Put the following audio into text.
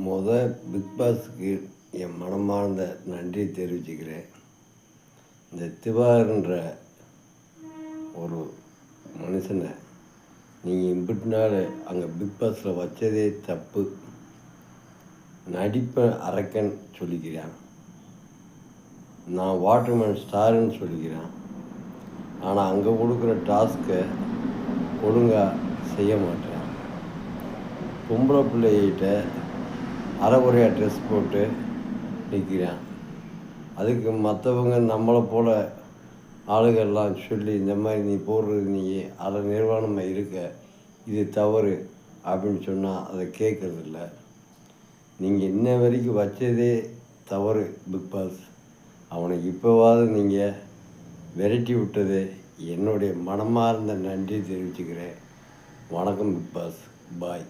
முத பிக்பாஸுக்கு என் மனமார்ந்த நன்றி தெரிவிச்சுக்கிறேன். இந்த திவாகர்ன்ற ஒரு மனுஷனை நீங்கள் இம்பிட்டினால அங்கே பிக்பாஸில் வச்சதே தப்பு. நடிப்பை அரக்கன் சொல்லிக்கிறான். நான் வாட்டர்மேன் ஸ்டாருன்னு சொல்லிக்கிறேன். ஆனால் அங்கே கொடுக்குற டாஸ்க்கை ஒழுங்காக செய்ய மாட்டேன். பொம்பளை பிள்ளைகிட்ட அரைகுறையாக ட்ரெஸ் போட்டு நிற்கிறான் அதுக்கு மற்றவங்க நம்மளை போல் ஆளுகள்லாம் சொல்லி இந்த மாதிரி நீ போடுறது நீ அதை நிர்வாணமாக இருக்க இது தவறு அப்படின்னு சொன்னால் அதை கேட்குறதில்ல. நீங்கள் இன்ன வரைக்கும் வச்சதே தவறு பிக் பாஸ். அவனை இப்போவாவது நீங்கள் விரட்டி விட்டது என்னுடைய மனமார்ந்த நன்றி தெரிவிச்சுக்கிறேன். வணக்கம் பிக் பாஸ். பாய்.